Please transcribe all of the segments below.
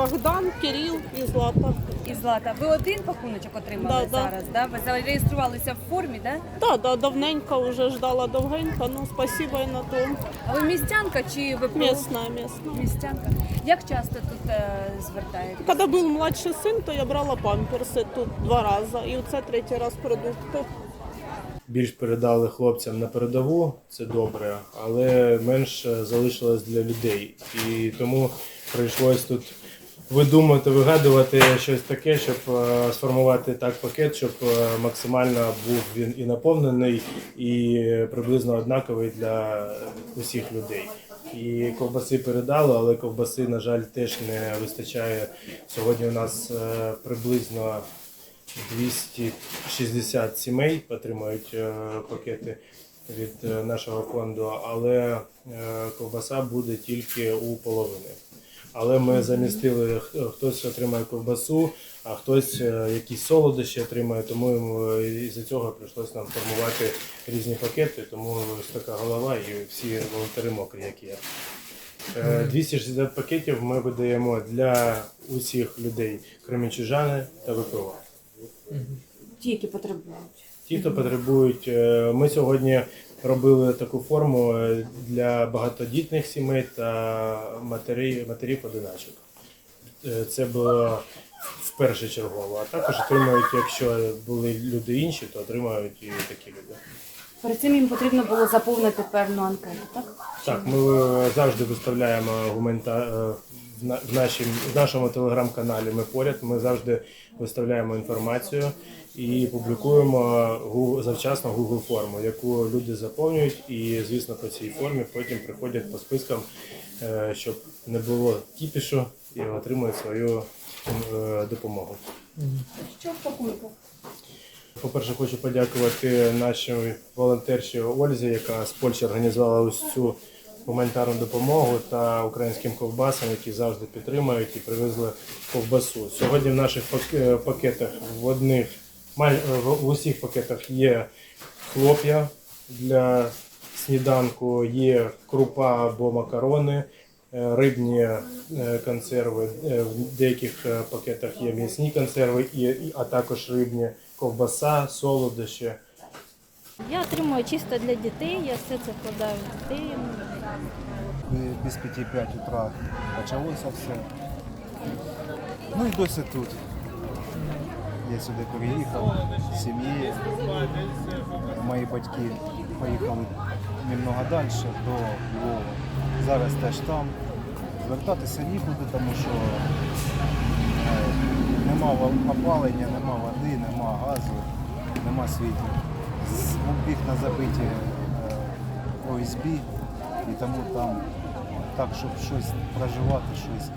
Богдан, Кирил і Злата. І Злата. Ви один пакуночок отримали Да, да. зараз, да? Ви зареєструвалися в формі, да? Да, да, давненько вже ждала довгенько, ну спасибо і на тому. А ви містянка чи ви про- Місна, місна. містянка? Як часто тут е, звертаєтесь? Коли був младший син, то я брала памперси тут два рази. І оце третій раз продукти. більш передали хлопцям на передову, це добре, але менше залишилось для людей. І тому прийшлось тут видумати, вигадувати щось таке, щоб е, сформувати так пакет, щоб е, максимально був він і наповнений, і приблизно однаковий для усіх людей. І ковбаси передали, але ковбаси, на жаль, теж не вистачає. Сьогодні у нас е, приблизно 260 сімей отримають е, пакети від е, нашого фонду, але е, ковбаса буде тільки у половини. Але ми замістили, х- хтось отримає ковбасу, а хтось е, якісь солодощі отримає, тому е, із-за цього прийшлося нам формувати різні пакети, тому ось така голова і всі волонтери мокрі, як я. Е, 260 пакетів ми видаємо для усіх людей кремінчужани та ВПО. Ті, які потребують. Ті, хто потребують, е, ми сьогодні робили таку форму е, для багатодітних сімей та матерів, матерів одиначок. Е, Це було вперше чергово. А також отримують, якщо були люди інші, то отримають і такі люди. Перед цим їм потрібно було заповнити певну анкету, так? Так, ми завжди виставляємо гуманта... в на- в нашому телеграм-каналі. Ми поряд. Ми завжди виставляємо інформацію і публікуємо гу- завчасно Google форму, яку люди заповнюють. І, звісно, по цій формі потім приходять по спискам, е, щоб не було кіпішу і отримують свою е, допомогу. Що в пакунку? По-перше, хочу подякувати нашій волонтерші Ользі, яка з Польщі організувала ось цю гуманітарну допомогу та українським ковбасам, які завжди підтримують і привезли ковбасу. Сьогодні в наших е, пакетах в одних е, в усіх пакетах є хлоп'я для сніданку, є крупа або макарони. е, Рибні консерви, в деяких пакетах є м'ясні консерви, а також рибні ковбаса, солодощі. Я отримую чисто для дітей, я все це вкладаю в дітей. Без 5-5 утра почалося все. Ну і досі тут. Я сюди переїхав з сім'єю. Мої батьки поїхали немного далі до Львова. Зараз теж там. Звертатися нікуди, тому що е, нема опалення, нема води, нема газу, нема світла. З- Вікна забиті е, ОСБ, і тому там так, щоб щось проживати, щось.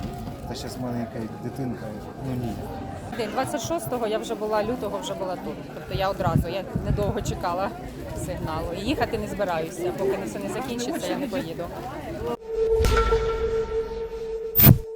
Та зараз маленька дитинка, ну ні. День 26-го я вже була, лютого вже була тут. Тобто я одразу, я недовго чекала сигналу. І їхати не збираюся. Поки не все не закінчиться, я не поїду.